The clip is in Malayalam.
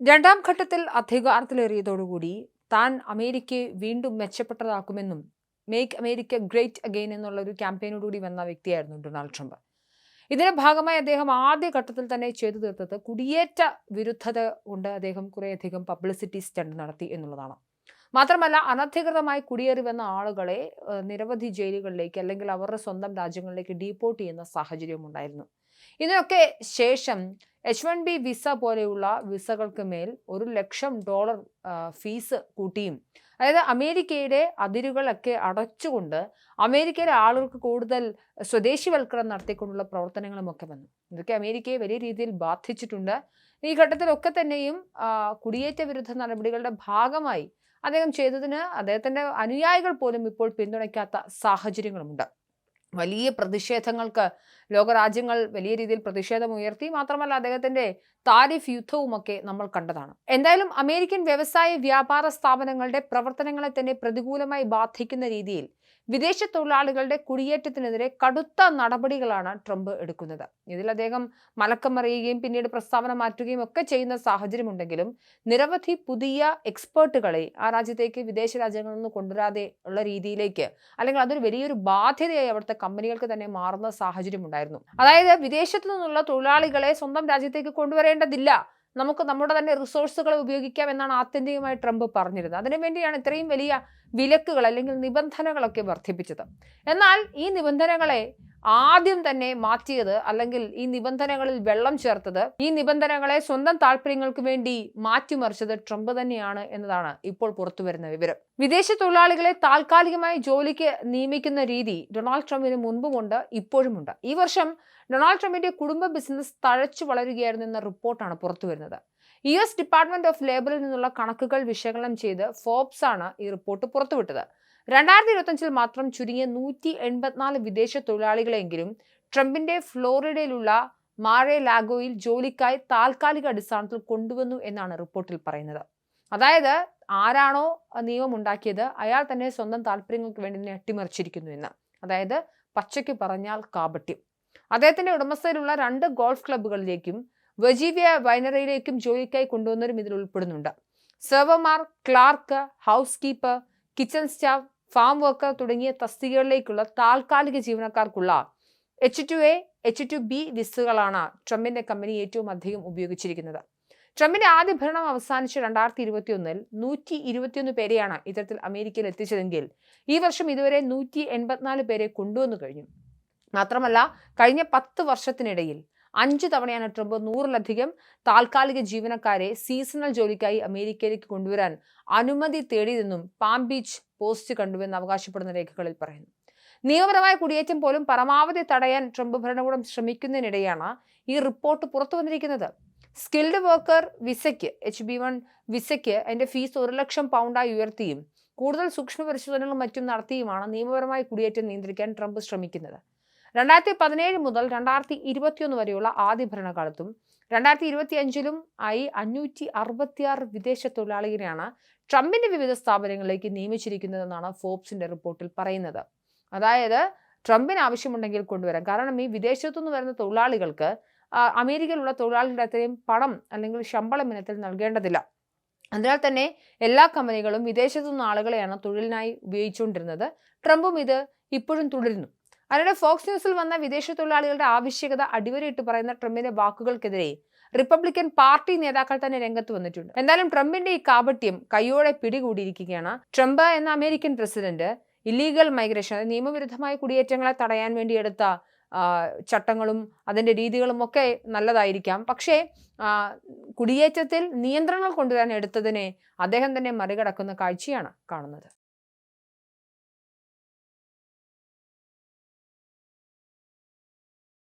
രണ്ടാം ഘട്ടത്തിൽ അധികാരത്തിലേറിയതോടുകൂടി താൻ അമേരിക്കയെ വീണ്ടും മെച്ചപ്പെട്ടതാക്കുമെന്നും മേക്ക് അമേരിക്ക ഗ്രേറ്റ് അഗെയിൻ എന്നുള്ള ഒരു ക്യാമ്പയിനോടുകൂടി വന്ന വ്യക്തിയായിരുന്നു ഡൊണാൾഡ് ട്രംപ്. ഇതിന്റെ ഭാഗമായി അദ്ദേഹം ആദ്യ ഘട്ടത്തിൽ തന്നെ ചെയ്തു തീർത്തത് കുടിയേറ്റ വിരുദ്ധത കൊണ്ട് അദ്ദേഹം കുറേയധികം പബ്ലിസിറ്റി സ്റ്റണ്ട് നടത്തി എന്നുള്ളതാണ്. മാത്രമല്ല അനധികൃതമായി കുടിയേറി വന്ന ആളുകളെ നിരവധി ജയിലുകളിലേക്ക് അല്ലെങ്കിൽ അവരുടെ സ്വന്തം രാജ്യങ്ങളിലേക്ക് ഡീപ്പോർട്ട് ചെയ്യുന്ന സാഹചര്യം ഉണ്ടായിരുന്നു ഇതിനൊക്കെ ശേഷം എച്ച് വൺ ബി വിസ പോലെയുള്ള വിസകൾക്ക് മേൽ ഒരു ലക്ഷം ഡോളർ ഫീസ് കൂട്ടിയും. അതായത് അമേരിക്കയുടെ അതിരുകളൊക്കെ അടച്ചുകൊണ്ട് അമേരിക്കയിലെ ആളുകൾക്ക് കൂടുതൽ സ്വദേശിവൽക്കരണം നടത്തിക്കൊണ്ടുള്ള പ്രവർത്തനങ്ങളുമൊക്കെ വന്നു. ഇതൊക്കെ അമേരിക്കയെ വലിയ രീതിയിൽ ബാധിച്ചിട്ടുണ്ട്. ഈ ഘട്ടത്തിലൊക്കെ തന്നെയും കുടിയേറ്റ വിരുദ്ധ നടപടികളുടെ ഭാഗമായി അദ്ദേഹം ചെയ്തതിന് അദ്ദേഹത്തിന്റെ അനുയായികൾ പോലും ഇപ്പോൾ പിന്തുണയ്ക്കാത്ത സാഹചര്യങ്ങളുമുണ്ട്. വലിയ പ്രതിഷേധങ്ങൾക്ക് ലോകരാജ്യങ്ങൾ വലിയ രീതിയിൽ പ്രതിഷേധം ഉയർത്തി മാത്രമല്ല അദ്ദേഹത്തിന്റെ താരിഫ് യുദ്ധവുമൊക്കെ നമ്മൾ കണ്ടതാണ്. എന്തായാലും അമേരിക്കൻ വ്യവസായ വ്യാപാര സ്ഥാപനങ്ങളുടെ പ്രവർത്തനങ്ങളെ തന്നെ പ്രതികൂലമായി ബാധിക്കുന്ന രീതിയിൽ വിദേശ തൊഴിലാളികളുടെ കുടിയേറ്റത്തിനെതിരെ കടുത്ത നടപടികളാണ് ട്രംപ് എടുക്കുന്നത്. ഇതിൽ അദ്ദേഹം മലക്കം മറിയുകയും പിന്നീട് പ്രസ്താവന മാറ്റുകയും ഒക്കെ ചെയ്യുന്ന സാഹചര്യമുണ്ടെങ്കിലും നിരവധി പുതിയ എക്സ്പേർട്ടുകളെ ആ രാജ്യത്തേക്ക് വിദേശ രാജ്യങ്ങളിൽ നിന്ന് കൊണ്ടുവരാതെ ഉള്ള രീതിയിലേക്ക് അല്ലെങ്കിൽ അതൊരു വലിയൊരു ബാധ്യതയായി അവിടുത്തെ കമ്പനികൾക്ക് തന്നെ മാറുന്ന സാഹചര്യം ഉണ്ടായിരുന്നു അതായത് വിദേശത്തു നിന്നുള്ള തൊഴിലാളികളെ സ്വന്തം രാജ്യത്തേക്ക് കൊണ്ടുവരേണ്ടതില്ല. നമുക്ക് നമ്മുടെ തന്നെ റിസോഴ്സുകളെ ഉപയോഗിക്കാം എന്നാണ് ആത്യന്തികമായി ട്രംപ് പറഞ്ഞിരുന്നത്. അതിനുവേണ്ടിയാണ് ഇത്രയും വലിയ വിലക്കുകൾ അല്ലെങ്കിൽ നിബന്ധനകളൊക്കെ വർദ്ധിപ്പിച്ചത്. എന്നാൽ ഈ നിബന്ധനകളെ ആദ്യം തന്നെ മാറ്റിയത് അല്ലെങ്കിൽ ഈ നിബന്ധനകളിൽ വെള്ളം ചേർത്തത് ഈ നിബന്ധനകളെ സ്വന്തം താല്പര്യങ്ങൾക്ക് വേണ്ടി മാറ്റിമറിച്ചത് ട്രംപ് തന്നെയാണ് എന്നതാണ് ഇപ്പോൾ പുറത്തുവരുന്ന വിവരം. വിദേശ തൊഴിലാളികളെ താൽക്കാലികമായി ജോലിക്ക് നിയമിക്കുന്ന രീതി ഡൊണാൾഡ് ട്രംപിന് മുൻപുമുണ്ട് ഇപ്പോഴുമുണ്ട്. ഈ വർഷം ഡൊണാൾഡ് ട്രംപിന്റെ കുടുംബ ബിസിനസ് തഴച്ചു വളരുകയായിരുന്നു എന്ന റിപ്പോർട്ടാണ് പുറത്തുവരുന്നത് യു എസ് ഡിപ്പാർട്ട്മെന്റ് ഓഫ് ലേബറിൽ നിന്നുള്ള കണക്കുകൾ വിശകലനം ചെയ്ത് ഫോബ്സ് ആണ് ഈ റിപ്പോർട്ട് പുറത്തുവിട്ടത്. രണ്ടായിരത്തി ഇരുപത്തഞ്ചിൽ മാത്രം ചുരുങ്ങിയ നൂറ്റി എൺപത്തിനാല് വിദേശ തൊഴിലാളികളെങ്കിലും ട്രംപിന്റെ ഫ്ലോറിഡയിലുള്ള മാറേ ലാഗോയിൽ ജോലിക്കായി താൽക്കാലിക അടിസ്ഥാനത്തിൽ കൊണ്ടുവന്നു എന്നാണ് റിപ്പോർട്ടിൽ പറയുന്നത്. അതായത് ആരാണോ നിയമം ഉണ്ടാക്കിയത് അയാൾ തന്നെ സ്വന്തം താല്പര്യങ്ങൾക്ക് വേണ്ടി അട്ടിമറിച്ചിരിക്കുന്നു എന്ന്. അതായത് പച്ചയ്ക്ക് പറഞ്ഞാൽ കാപട്യം. അദ്ദേഹത്തിന്റെ ഉടമസ്ഥയിലുള്ള രണ്ട് ഗോൾഫ് ക്ലബ്ബുകളിലേക്കും വജീവിയ വൈനറിയിലേക്കും ജോലിക്കായി കൊണ്ടുവന്നവരും ഇതിൽ ഉൾപ്പെടുന്നുണ്ട്. സെർവർമാർ clerk housekeeper kitchen staff farm worker തുടങ്ങിയ തസ്തികകളിലേക്കുള്ള താൽക്കാലിക ജീവനക്കാർക്കുള്ള H two A H two B വിസുകളാണ് ട്രംപിന്റെ കമ്പനി ഏറ്റവും അധികം ഉപയോഗിച്ചിരിക്കുന്നത്. ട്രംപിന്റെ ആദ്യ ഭരണം അവസാനിച്ച രണ്ടായിരത്തി ഇരുപത്തി ഒന്നിൽ നൂറ്റി ഇരുപത്തിയൊന്ന് പേരെയാണ് ഇത്തരത്തിൽ അമേരിക്കയിൽ എത്തിച്ചതെങ്കിൽ ഈ വർഷം ഇതുവരെ നൂറ്റി എൺപത്തിനാല് പേരെ കൊണ്ടുവന്നു കഴിഞ്ഞു. മാത്രമല്ല കഴിഞ്ഞ പത്ത് വർഷത്തിനിടയിൽ അഞ്ച് തവണയാണ് ട്രംപ് നൂറിലധികം താൽക്കാലിക ജീവനക്കാരെ സീസണൽ ജോലിക്കായി അമേരിക്കയിലേക്ക് കൊണ്ടുവരാൻ അനുമതി തേടിയതെന്നും പാം ബീച്ച് പോസ്റ്റ് കണ്ടുവെന്ന് അവകാശപ്പെടുന്ന രേഖകളിൽ പറയുന്നു. നിയമപരമായ കുടിയേറ്റം പോലും പരമാവധി തടയാൻ ട്രംപ് ഭരണകൂടം ശ്രമിക്കുന്നതിനിടെയാണ് ഈ റിപ്പോർട്ട് പുറത്തു വന്നിരിക്കുന്നത്. സ്കിൽഡ് വർക്കർ വിസയ്ക്ക് എച്ച് ബി വൺ വിസയ്ക്ക് അതിന്റെ ഫീസ് ഒരു ലക്ഷം പൗണ്ടായി ഉയർത്തിയും കൂടുതൽ സൂക്ഷ്മ പരിശോധനകളും മറ്റും നടത്തിയുമാണ് നിയമപരമായ കുടിയേറ്റം നിയന്ത്രിക്കാൻ ട്രംപ് ശ്രമിക്കുന്നത്. രണ്ടായിരത്തി പതിനേഴ് മുതൽ രണ്ടായിരത്തി ഇരുപത്തിയൊന്ന് വരെയുള്ള ആദ്യ ഭരണകാലത്തും രണ്ടായിരത്തി ഇരുപത്തി അഞ്ചിലും ആയി അഞ്ഞൂറ്റി അറുപത്തിയാറ് വിദേശ തൊഴിലാളികളെയാണ് ട്രംപിന്റെ വിവിധ സ്ഥാപനങ്ങളിലേക്ക് നിയമിച്ചിരിക്കുന്നതെന്നാണ് ഫോബ്സിന്റെ റിപ്പോർട്ടിൽ പറയുന്നത്. അതായത് ട്രംപിന് ആവശ്യമുണ്ടെങ്കിൽ കൊണ്ടുവരാം. കാരണം ഈ വിദേശത്തുനിന്ന് വരുന്ന തൊഴിലാളികൾക്ക് അമേരിക്കയിലുള്ള തൊഴിലാളികളുടെ അത്രയും പണം അല്ലെങ്കിൽ ശമ്പളം ഇനത്തിൽ നൽകേണ്ടതില്ല. അതിനാൽ തന്നെ എല്ലാ കമ്പനികളും വിദേശത്തു നിന്ന് ആളുകളെയാണ് തൊഴിലിനായി ഉപയോഗിച്ചുകൊണ്ടിരുന്നത്. ട്രംപും ഇത് ഇപ്പോഴും തുടരുന്നു. അതിനിടെ ഫോക്സ് ന്യൂസിൽ വന്ന വിദേശ തൊഴിലാളികളുടെ ആവശ്യകത അടിവരയിട്ട് പറയുന്ന ട്രംപിന്റെ വാക്കുകൾക്കെതിരെ റിപ്പബ്ലിക്കൻ പാർട്ടി നേതാക്കൾ തന്നെ രംഗത്ത് വന്നിട്ടുണ്ട്. എന്തായാലും ട്രംപിന്റെ ഈ കാപട്യം കൈയോടെ പിടികൂടിയിരിക്കുകയാണ്. ട്രംപ് എന്ന അമേരിക്കൻ പ്രസിഡന്റ് ഇല്ലീഗൽ മൈഗ്രേഷൻ നിയമവിരുദ്ധമായ കുടിയേറ്റങ്ങളെ തടയാൻ വേണ്ടി എടുത്ത ചട്ടങ്ങളും അതിന്റെ രീതികളും ഒക്കെ നല്ലതായിരിക്കാം. പക്ഷേ കുടിയേറ്റത്തിൽ നിയന്ത്രണങ്ങൾ കൊണ്ടുവരാൻ എടുത്തതിനെ അദ്ദേഹം തന്നെ മറികടക്കുന്ന കാഴ്ചയാണ് കാണുന്നത്.